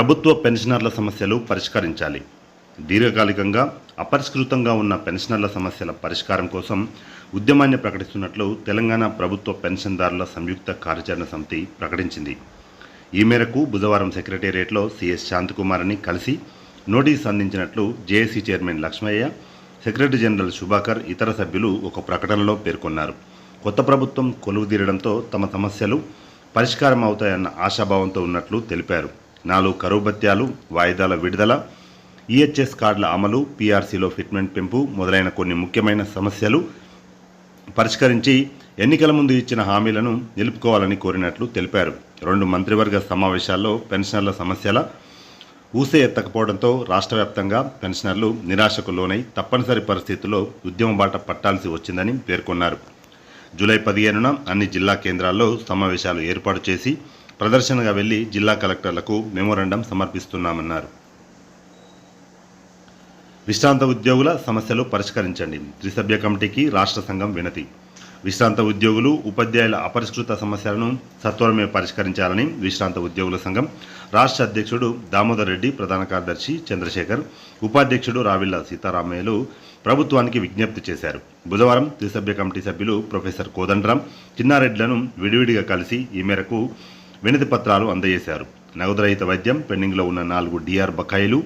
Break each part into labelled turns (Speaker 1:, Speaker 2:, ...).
Speaker 1: ప్రభుత్వ పెన్షనర్ల సమస్యలు పరిష్కరించాలి. దీర్ఘకాలికంగా అపరిష్కృతంగా ఉన్న పెన్షనర్ల సమస్యల పరిష్కారం కోసం ఉద్యమాన్ని ప్రకటిస్తున్నట్లు తెలంగాణ ప్రభుత్వ పెన్షన్దారుల సంయుక్త కార్యాచరణ సమితి ప్రకటించింది. ఈ మేరకు బుధవారం సెక్రటేరియట్లో సిఎస్ శాంతకుమార్ని కలిసి notice అందించినట్లు JAC chairman Lakshmaiah secretary general Shubhakar ఇతర సభ్యులు ఒక ప్రకటనలో పేర్కొన్నారు. కొత్త ప్రభుత్వం కొలువుదీరడంతో తమ సమస్యలు పరిష్కారం అవుతాయన్న ఆశాభావంతో ఉన్నట్లు తెలిపారు. నాలుగు కరువు భత్యాలు వాయిదాల విడుదల ఈహెచ్ఎస్ కార్డుల అమలు పీఆర్సీలో ఫిట్మెంట్ పెంపు మొదలైన కొన్ని ముఖ్యమైన సమస్యలు పరిష్కరించి ఎన్నికల ముందు ఇచ్చిన హామీలను నిలుపుకోవాలని కోరినట్లు తెలిపారు. రెండు మంత్రివర్గ సమావేశాల్లో పెన్షనర్ల సమస్యల ఊసే ఎత్తకపోవడంతో రాష్ట్ర వ్యాప్తంగా పెన్షనర్లు నిరాశకు లోనై తప్పనిసరి పరిస్థితుల్లో ఉద్యమ బాట పట్టాల్సి వచ్చిందని పేర్కొన్నారు. జూలై పదిహేనున అన్ని జిల్లా కేంద్రాల్లో సమావేశాలు ఏర్పాటు చేసి ప్రదర్శనగా వెళ్ళి జిల్లా కలెక్టర్లకు మెమోరాండం సమర్పిస్తున్నామన్నారు. విశ్రాంత ఉద్యోగుల సమస్యలు పరిష్కరించండి. త్రిసభ్య కమిటీకి రాష్ట్ర సంఘం వినతి. విశ్రాంత ఉద్యోగులు ఉపాధ్యాయుల అపరిష్కృత సమస్యలను సత్వరమే పరిష్కరించాలని విశ్రాంత ఉద్యోగుల సంఘం రాష్ట్ర అధ్యక్షుడు దామోదర్ రెడ్డి ప్రధాన కార్యదర్శి చంద్రశేఖర్ ఉపాధ్యక్షుడు రావిళ్ళ సీతారామయ్యలు ప్రభుత్వానికి విజ్ఞప్తి చేశారు. బుధవారం త్రిసభ్య కమిటీ సభ్యులు ప్రొఫెసర్ కోదండరాం చిన్నారెడ్డిలను విడివిడిగా కలిసి ఈ మేరకు వినతి పత్రాలు అందజేశారు. నగదు రహిత వైద్యం పెండింగ్లో ఉన్న నాలుగు డిఆర్ బకాయిలు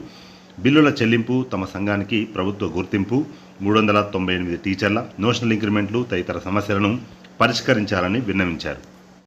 Speaker 1: బిల్లుల చెల్లింపు తమ సంఘానికి ప్రభుత్వ గుర్తింపు మూడు వందల తొంభై ఎనిమిది టీచర్ల నోషనల్ ఇంక్రిమెంట్లు తదితర సమస్యలను పరిష్కరించాలని విన్నవించారు.